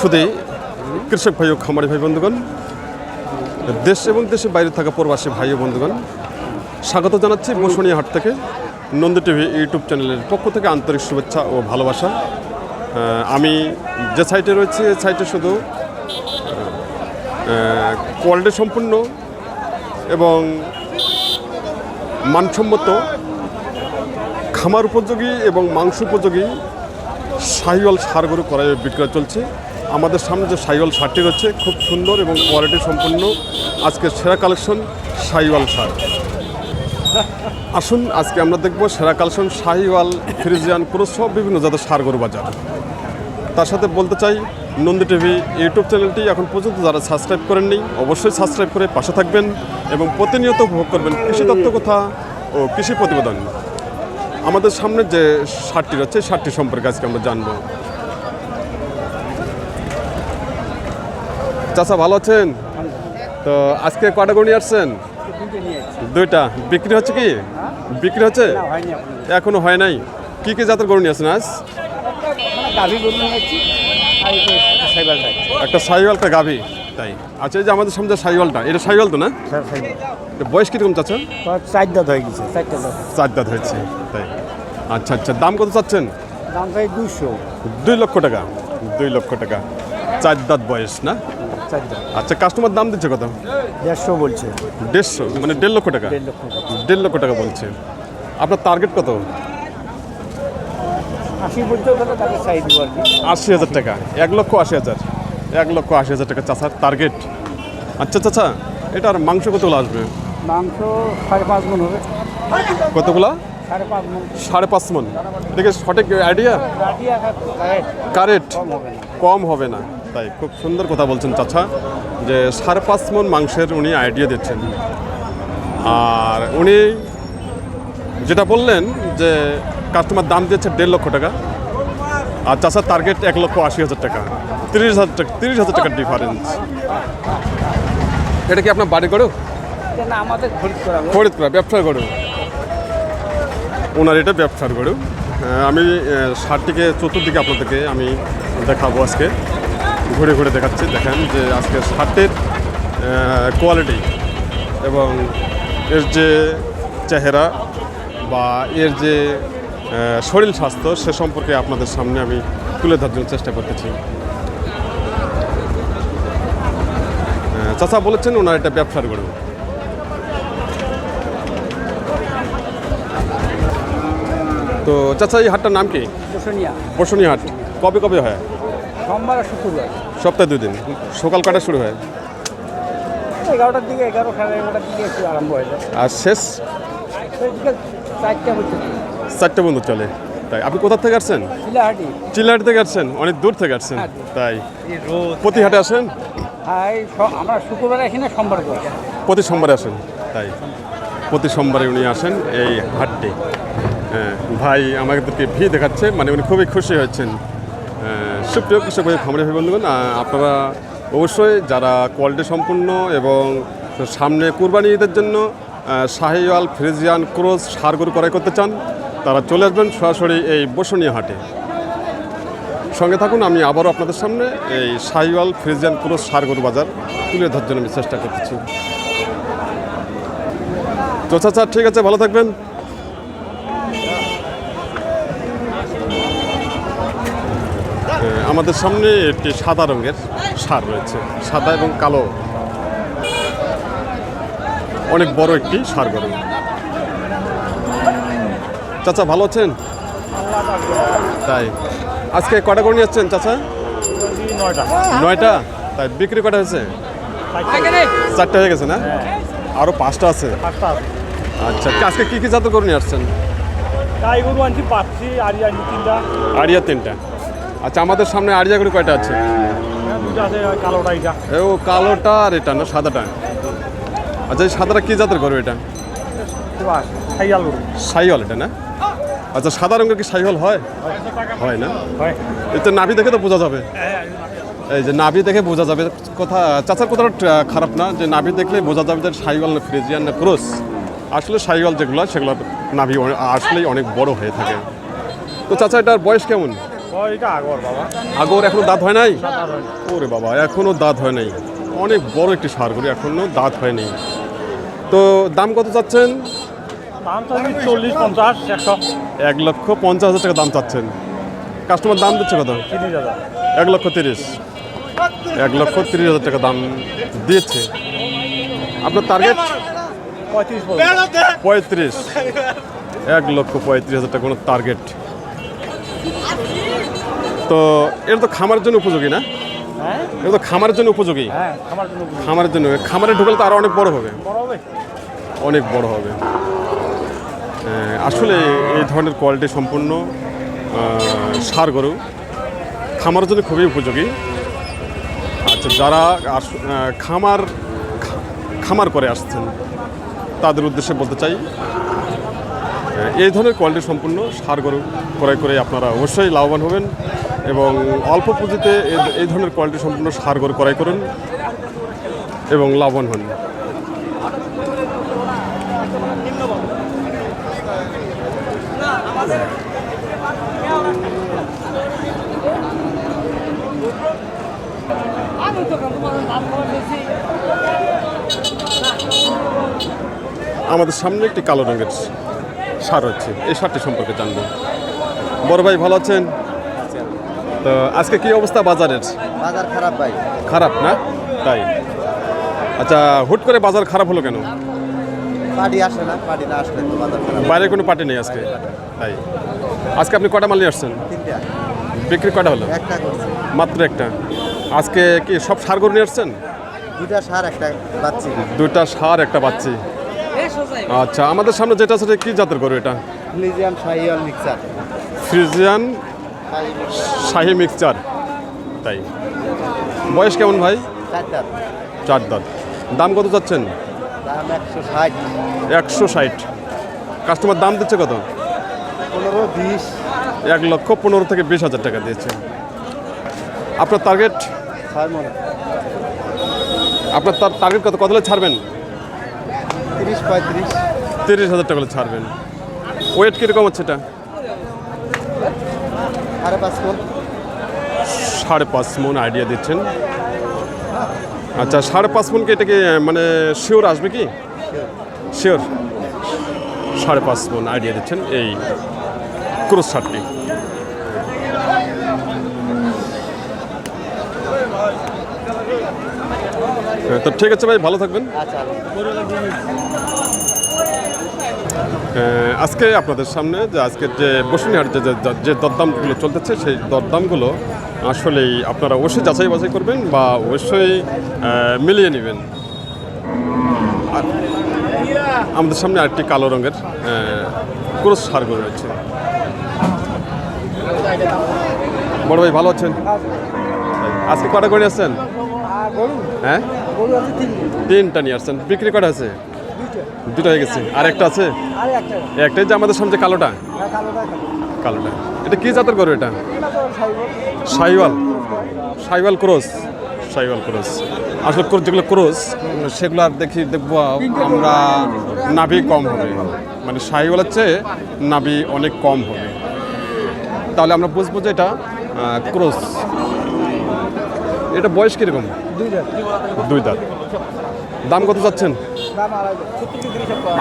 শুধু কৃষক ভাই ও খামারি ভাই বন্ধুগণ, দেশ এবং দেশের বাইরে থাকা প্রবাসী ভাই ও বন্ধুগণ, স্বাগত জানাচ্ছি বসুনিয়া হাট থেকে নন্দী টিভি ইউটিউব চ্যানেলের পক্ষ থেকে আন্তরিক শুভেচ্ছা ও ভালোবাসা। আমি যে সাইটে রয়েছি, এই সাইটে শুধু কোয়ালিটি সম্পূর্ণ এবং মানসম্মত খামার উপযোগী এবং মাংস উপযোগী সাহিওয়াল সার গরু করাই বিক্রয় চলছে। আমাদের সামনে যে সাহিওয়াল সারটি রয়েছে, খুব সুন্দর এবং কোয়ালিটি সম্পন্ন আজকে সেরা কালেকশন সাইওয়াল সার। আসুন, আজকে আমরা দেখব সেরা কালেকশন শাহিওয়াল ফ্রিজিয়ান ক্রোস সব বিভিন্ন জাতের সার গরু বাজার। তার সাথে বলতে চাই, নন্দী টিভি ইউটিউব চ্যানেলটি এখন পর্যন্ত যারা সাবস্ক্রাইব করেননি, অবশ্যই সাবস্ক্রাইব করে পাশে থাকবেন এবং প্রতিনিয়ত উপভোগ করবেন কৃষি তত্ত্ব কথা ও কৃষি প্রতিবেদন। আমাদের সামনে যে সারটি রয়েছে, সারটি সম্পর্কে আজকে আমরা জানব। চাচা ভালো আছেন? তো আজকে কটা গণি আসছেন? দুইটা। বিক্রি হচ্ছে কি? বিক্রি হচ্ছে? এখনও। হয় নাই। কি কি জাতের গরু নিয়ে আসছেন আজ? গরু সাইকেলটা একটা সাইওয়াল একটা গাভী তাই। আচ্ছা এই যে আমাদের সামনে সাইওয়ালটা এটা সাইওয়াল তো না? বয়স কীরকম চাচ্ছেন চার দাঁত হয়ে গেছে। চার দাঁত হয়েছে। তাই। আচ্ছা আচ্ছা দাম কত চাচ্ছেন? দাম দুশো দুই লক্ষ টাকা দুই লক্ষ টাকা। চার দাঁত বয়স না? আচ্ছা কাস্টমার দাম দিচ্ছে কত? দেড়শো বলছে। দেড়শো মানে দেড় লক্ষ টাকা? দেড় লক্ষ টাকা। দেড় লক্ষ টাকা বলছে। আপনার টার্গেট কত? আশি হাজার টাকা এক লক্ষ আশি হাজার। এক লক্ষ আশি হাজার টাকা চাচার টার্গেট আচ্ছা চাচা এটার মাংস কতগুলো আসবে? মাংস সাড়ে পাঁচ মন হবে। কতগুলো? সাড়ে পাঁচ মন। দেখে সঠিক আইডিয়া গাঠিয়া কারেক্ট কম হবে না। তাই খুব সুন্দর কথা বলছেন চাচা যে সাড়ে পাঁচ মন মাংসের উনি আইডিয়া দিচ্ছেন। আর উনি যেটা বললেন যে কাস্টমার দাম দিয়েছে দেড় লক্ষ টাকা আর চাচার টার্গেট এক লক্ষ আশি হাজার টাকা তিরিশ হাজার টাকা তিরিশ হাজার টাকার ডিফারেন্স এটা কি আপনার বাড়ি গড়ু আমাদের খরিদ করা ব্যবসার গরু। ওনার এটা ব্যবসার আহ, আমি শার্টটিকে চতুর্দিকে আপনাদেরকে আমি দেখাবো আজকে। ঘুরে ঘুরে দেখাচ্ছি। দেখেন যে আজকে শার্টের কোয়ালিটি এবং এর যে চেহারা বা এর যে শরীর স্বাস্থ্য সে সম্পর্কে আপনাদের সামনে আমি তুলে ধরার জন্য চেষ্টা করতেছি। চাচা বলেছেন ওনার এটা ব্যবসার গরু। তো চাচা এই হাটটার নাম কি? বসুনিয়া। বসুনি হাট। কবে কবে হয়? সোমবার আর শুক্রবার। সপ্তাহে দুদিন সকাল কটা শুরু হয়? এগারোটার দিকে এগারো সাড়ে এগারোটার দিকে একটু আরম্ভ হয়ে যায়। আর শেষ? চারটা চারটে বন্ধু চলে। তাই আপনি কোথা থেকে আসছেন? চিল্লাহাট থেকে আসছেন? অনেক দূর থেকে আসছেন। হ্যাঁ। তাই। এই প্রতি হাটে আসেন? হ্যাঁ আমরা শুক্রবার আসি না সোমবার করে প্রতি সোমবারে আসেন? তাই। প্রতি সোমবারে উনি আসেন এই হাটটি। হ্যাঁ, ভাই আমাদেরকে ভি দেখাচ্ছে মানে উনি খুবই খুশি হয়েছেন। হ্যাঁ, সুপ্রিয় কৃষক ভাই খামারি ভাই বন্ধুগণ আপনারা অবশ্যই যারা কোয়ালিটি সম্পূর্ণ এবং সামনে কুরবানি ঈদের জন্য শাহিওয়াল ফ্রিজিয়ান ক্রোজ গরু ক্রয় করতে চান, তারা চলে আসবেন সরাসরি এই বসুনিয়া হাটে। সঙ্গে থাকুন, আমি আবারও আপনাদের সামনে এই শাহিওয়াল ফ্রিজিয়ান ক্রোজ সার গরু বাজার তুলে ধরার জন্য আমি চেষ্টা করতেছি। তো চাচা, ঠিক আছে, ভালো থাকবেন। আমাদের সামনে একটি সাদা রঙের সার রয়েছে সাদা এবং কালো। অনেক বড় একটি সার গরু চাচা ভালো আছেন? তাই। আজকে কটা করে নিয়ে যাচ্ছেন চাচা? নয়টা। তাই বিক্রি কটা হয়েছে? চারটে হয়ে গেছে না? আরও পাঁচটা আছে। আচ্ছা আজকে কি কি জাতের গরু নিয়ে আসছেন? আরিয়া তিনটা। আচ্ছা আমাদের সামনে আড়িয়া গরু কয়টা আছে? কালোটা ও কালোটা আর এটা না সাদাটা? আচ্ছা এই সাদাটা কি জাতের করবে এটা? সাইহল এটা না? আচ্ছা সাদা রঙের কি সাইহল হয়? হয় না? হয়। তো নাভি দেখে তো বোঝা যাবে। এই যে নাভি দেখে বোঝা যাবে। কথা চাচার কথাটা খারাপ না যে নাভি দেখলে বোঝা যাবে যে সাইওয়াল না ফ্রিজিয়ান না ক্রোস। আসলে সাইওয়াল যেগুলো সেগুলো নাভি আসলেই অনেক বড় হয়ে থাকে। তো চাচা এটার বয়স কেমন? এটা আগর বাবা। আগর এখনও দাঁত হয় নাই? ওরে বাবা এখনও দাঁত হয় নাই। অনেক বড় একটি সার গরু এখনও দাঁত হয় নাই। তো দাম কত চাচ্ছেন? এক লক্ষ পঞ্চাশ হাজার টাকা দাম চাচ্ছেন। কাস্টমার দাম দিচ্ছে কত? এক লক্ষ তিরিশ। এক লক্ষ তিরিশ হাজার টাকা দাম দিয়েছে। আপনার টার্গেট পঁয়ত্রিশ এক লক্ষ পঁয়ত্রিশ হাজার টাকা কোনো টার্গেট তো এটা তো খামারের জন্য উপযোগী না? হ্যাঁ? এটা তো খামারের জন্য উপযোগী? হ্যাঁ জন্য বুঝি। খামারের জন্য। খামারে ঢুকলে তো আরও অনেক বড় হবে। অনেক বড় হবে। আসলে এই ধরনের কোয়ালিটি সম্পূর্ণ সার গরু খামারের জন্য খুবই উপযোগী। আচ্ছা যারা আস- খামার খামার করে আসছেন তাদের উদ্দেশ্যে বলতে চাই এই ধরনের কোয়ালিটি সম্পূর্ণ সার গরু ক্রয় করে আপনারা অবশ্যই লাভবান হবেন। এবং অল্প পুঁজিতে এই- ধরনের কোয়ালিটি সম্পূর্ণ ষাঁড় গরু ক্রয় করুন এবং লাভবান হন। আমাদের সামনে একটি কালো রঙের সার হচ্ছে এই সারটি সম্পর্কে জানব। বড় ভাই ভালো আছেন? তো আজকে কি অবস্থা বাজারের? বাজার খারাপ ভাই। খারাপ না? তাই। আচ্ছা হুট করে বাজার খারাপ হলো কেন? পার্টি আসে না পার্টি না আসলে তো বাজার খারাপ। বাইরে কোনো পার্টি নেই আজকে? তাই। আজকে আপনি কটা মাল নিয়ে আসছেন? তিনটা। বিক্রি কটা হলো? একটা করছে। মাত্র একটা। আজকে কি সব সার গরু নিয়ে আসছেন? দুটা সার একটা পাচ্ছি। দুইটা সার একটা পাচ্ছি। আচ্ছা আমাদের সামনে যেটা আছে কি জাতের গরু এটা? লিজিয়াম শাহিওয়াল মিক্সার। ফ্রিজিয়ান শাহি মিক্সচার তাই। বয়স কেমন ভাই? চার দাঁত। দাম কত যাচ্ছেন দাম একশো ষাট। একশো ষাট। কাস্টমার দাম দিচ্ছে কত? পনেরো বিশ। এক লক্ষ পনেরো থেকে বিশ হাজার টাকা দিয়েছে। আপনার টার্গেট আপনার তার টার্গেট কত? কত ছাড়বেন? তিরিশ পঁয়ত্রিশ। তিরিশ হাজার টাকা ছাড়বেন। ওয়েট কীরকম হচ্ছে এটা? সাড়ে পাঁচ মন। সাড়ে পাঁচ মন আইডিয়া দিচ্ছেন। আচ্ছা সাড়ে পাঁচ মনকে এটা কি মানে শিওর আসবে কি? শিওর সাড়ে পাঁচ মন আইডিয়া দিচ্ছেন এই ক্রুজ শার্টটি তো ঠিক আছে ভাই ভালো থাকবেন। আচ্ছা। আজকে আপনাদের সামনে যে আজকের যে বসুনিহাট যে যে- দরদামগুলো চলতেছে সেই দরদামগুলো আসলেই আপনারা অবশ্যই যাচাই বাছাই করবেন বা অবশ্যই মিলিয়ে নেবেন। আমাদের সামনে আরেকটি কালো রঙের ক্রোস সারগো রয়েছে। বড় ভাই ভালো আছেন? আজকে কটা করে আসছেন? হ্যাঁ তিন তিনটা নিয়ে আসছেন। বিক্রি কটা আছে? দুটো। হয়ে গেছে। আর একটা আছে? একটাই যে আমাদের সামনে কালোটা? কালোটা কালোটা। এটা কি জাতের গরু এটা? সাইওয়াল। সাইওয়াল ক্রস। সাইওয়াল ক্রস। আসলে যেগুলো ক্রস সেগুলো আর দেখি দেখব আমরা নাভি কম হবে। মানে সাইওয়ালের চেয়ে নাভি অনেক কম হবে। তাহলে আমরা বুঝব যে এটা ক্রস। এটা বয়স কীরকম? দুইটা দুই দাঁত দাম কত চাচ্ছেন?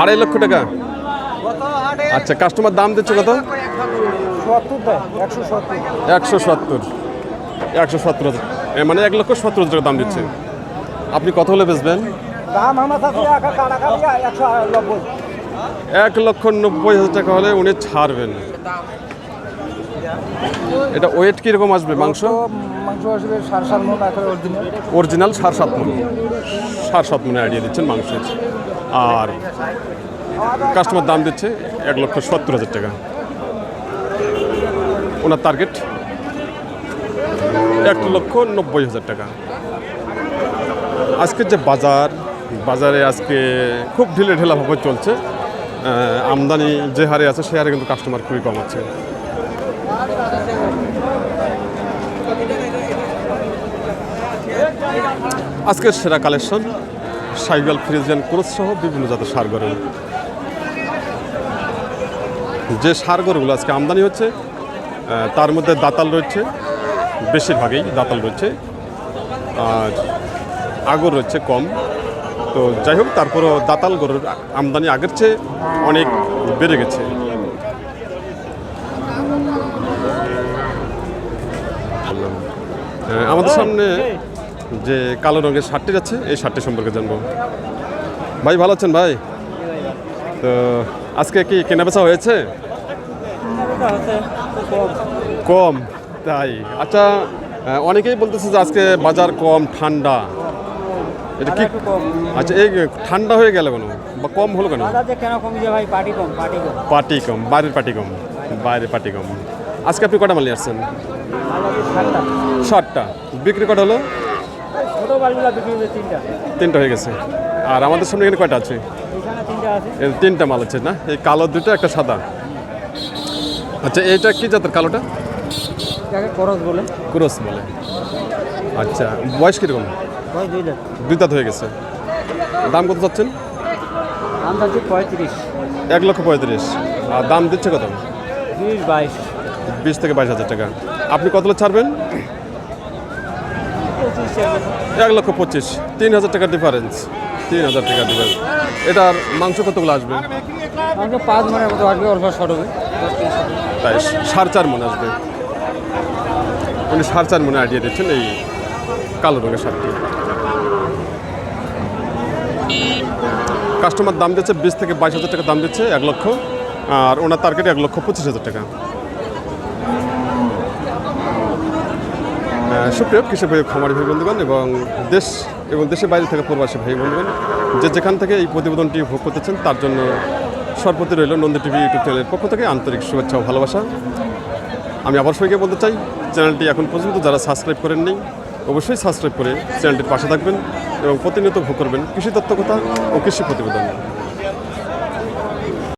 আড়াই লক্ষ টাকা। আচ্ছা কাস্টমার দাম দিচ্ছে কত? একশো সত্তর। একশো সত্তর মানে এক লক্ষ সত্তর হাজার টাকা দাম দিচ্ছে। আপনি কত হলে বেচবেন? এক লক্ষ নব্বই হাজার টাকা হলে উনি ছাড়বেন। এটা ওয়েট কীরকম আসবে? মাংস? মাংস আসবে সাড়ে সাত মন অরিজিনাল সাড়ে সাত মন সাড়ে সাত মনে আইডিয়া দিচ্ছেন মাংসের আর কাস্টমার দাম দিচ্ছে এক লক্ষ সত্তর হাজার টাকা। ওনার টার্গেট এক লক্ষ নব্বই হাজার টাকা। আজকের যে বাজার বাজারে আজকে খুব ঢিলে ঢেলাভাবে চলছে। আমদানি যে হারে আছে সে হারে কিন্তু কাস্টমার খুবই কম আছে। আজকের সেরা কালেকশন সাইকেল ফ্রিজিয়ান ক্রোস সহ বিভিন্ন জাতের সার গরু। যে সার গরুগুলো আজকে আমদানি হচ্ছে তার মধ্যে দাতাল রয়েছে, বেশিরভাগই দাতাল রয়েছে, আর আগর রয়েছে কম। তো যাই হোক, তারপরও দাতাল গরুর আমদানি আগের চেয়ে অনেক বেড়ে গেছে। আমাদের সামনে যে কালো রঙের শার্টটি যাচ্ছে এই শার্টটি সম্পর্কে জানব। ভাই ভালো আছেন ভাই? তো আজকে কি কেনাবেচা হয়েছে? কম তাই। আচ্ছা অনেকেই বলতেছে যে আজকে বাজার কম ঠান্ডা। এটা কি আচ্ছা এই ঠান্ডা হয়ে গেল কেন? বা কম হলো কেন? পার্টি কম বাইরের পার্টি কম বাইরের পার্টি কম। আজকে আপনি কটা মাল নিয়ে আসছেন? ষাটটা। বিক্রি কটা হলো ছোটো বালগুলা বিক্রি হচ্ছে তিনটা। হয়ে গেছে। আর আমাদের সামনে এখানে কয়টা আছে? তিনটা মাল আছে না? এই কালো দুটো একটা সাদা। আচ্ছা এইটা কি জাতের কালোটা? যাকে বলে। ক্রস বলে। আচ্ছা বয়স কীরকম? দুই দাঁত। হয়ে গেছে। দাম কত চাচ্ছেন? দাম পঁয়ত্রিশ। এক লক্ষ পঁয়ত্রিশ। আর দাম দিচ্ছে কত? তিরিশ বাইশ। বিশ থেকে বাইশ হাজার টাকা। আপনি কত ছাড়বেন? এক লক্ষ পঁচিশ তিন হাজার টাকার ডিফারেন্স তিন হাজার টাকার ডিফারেন্স এটার মাংস কতগুলো আসবে? পাঁচ মনের মতো আসবে অল্প শর্ট হবে। তাই সাড়ে চার মনে আসবে। উনি সাড়ে চার মনে আইডিয়া দিচ্ছেন এই কালো রঙের শার্টটি কাস্টমার দাম দিচ্ছে বিশ থেকে বাইশ হাজার টাকা দাম দিচ্ছে এক লক্ষ। আর ওনার টার্গেট এক লক্ষ পঁচিশ হাজার টাকা। সুপ্রিয় কৃষক ভাই খামারি ভাই বন্ধুগণ এবং দেশ এবং দেশের বাইরে থেকে প্রবাসী ভাই বন্ধুগণ, যে যেখান থেকে এই প্রতিবেদনটি ভোগ করতেছেন, তার জন্য সর্বতি রইল নন্দী টিভি ইউটিউব চ্যানেলের পক্ষ থেকে আন্তরিক শুভেচ্ছা ও ভালোবাসা। আমি আবার সবাইকে বলতে চাই, চ্যানেলটি এখন পর্যন্ত যারা সাবস্ক্রাইব করেননি অবশ্যই সাবস্ক্রাইব করে চ্যানেলটির পাশে থাকবেন এবং প্রতিনিয়ত ভোগ করবেন কৃষি তত্ত্ব কথা ও কৃষি প্রতিবেদন।